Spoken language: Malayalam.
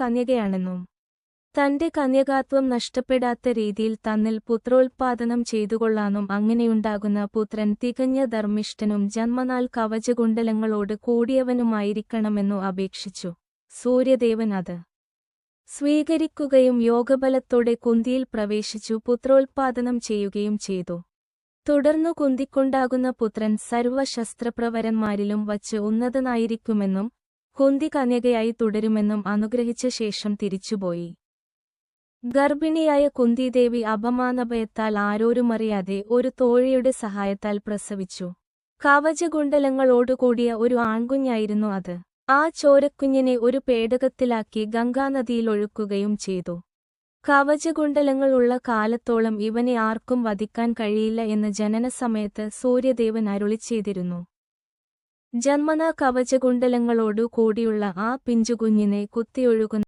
കന്യകയാണെന്നും. തന്റെ കന്യകാത്വം നഷ്ടപ്പെടാത്ത രീതിയിൽ തന്നിൽ പുത്രോത്പാദനം ചെയ്തുകൊള്ളാനും അങ്ങനെയുണ്ടാകുന്ന പുത്രൻ തികഞ്ഞ ധർമ്മിഷ്ഠനും ജന്മനാൽ കവചകുണ്ടലങ്ങളോട് കൂടിയവനുമായിരിക്കണമെന്നു അപേക്ഷിച്ചു. സൂര്യദേവൻ അത് സ്വീകരിക്കുകയും യോഗബലത്തോടെ കുന്തിയിൽ പ്രവേശിച്ചു പുത്രോത്പാദനം ചെയ്യുകയും ചെയ്തു. തുടർന്നു കുന്തിക്കൊണ്ടാകുന്ന പുത്രൻ സർവശസ്ത്രപ്രവരന്മാരിലും വച്ച് ഉന്നതനായിരിക്കുമെന്നും കുന്തി കന്യകയായി തുടരുമെന്നും അനുഗ്രഹിച്ച ശേഷം തിരിച്ചുപോയി. ഗർഭിണിയായ കുന്തിദേവി അപമാനഭയത്താൽ ആരോരുമറിയാതെ ഒരു തോഴിയുടെ സഹായത്താൽ പ്രസവിച്ചു. കവചകുണ്ടലങ്ങളോടുകൂടിയ ഒരു ആൺകുഞ്ഞായിരുന്നു അത്. ആ ചോരക്കുഞ്ഞിനെ ഒരു പേടകത്തിലാക്കി ഗംഗാനദിയിലൊഴുക്കുകയും ചെയ്തു. കവചകുണ്ടലങ്ങളുള്ള കാലത്തോളം ഇവനെ ആർക്കും വധിക്കാൻ കഴിയില്ല എന്ന് ജനനസമയത്ത് സൂര്യദേവൻ അരുളി ചെയ്തിരുന്നു ജന്മനാ കവചകുണ്ടലങ്ങളോടു കൂടിയുള്ള ആ പിഞ്ചുകുഞ്ഞിനെ കുത്തിയൊഴുകുന്ന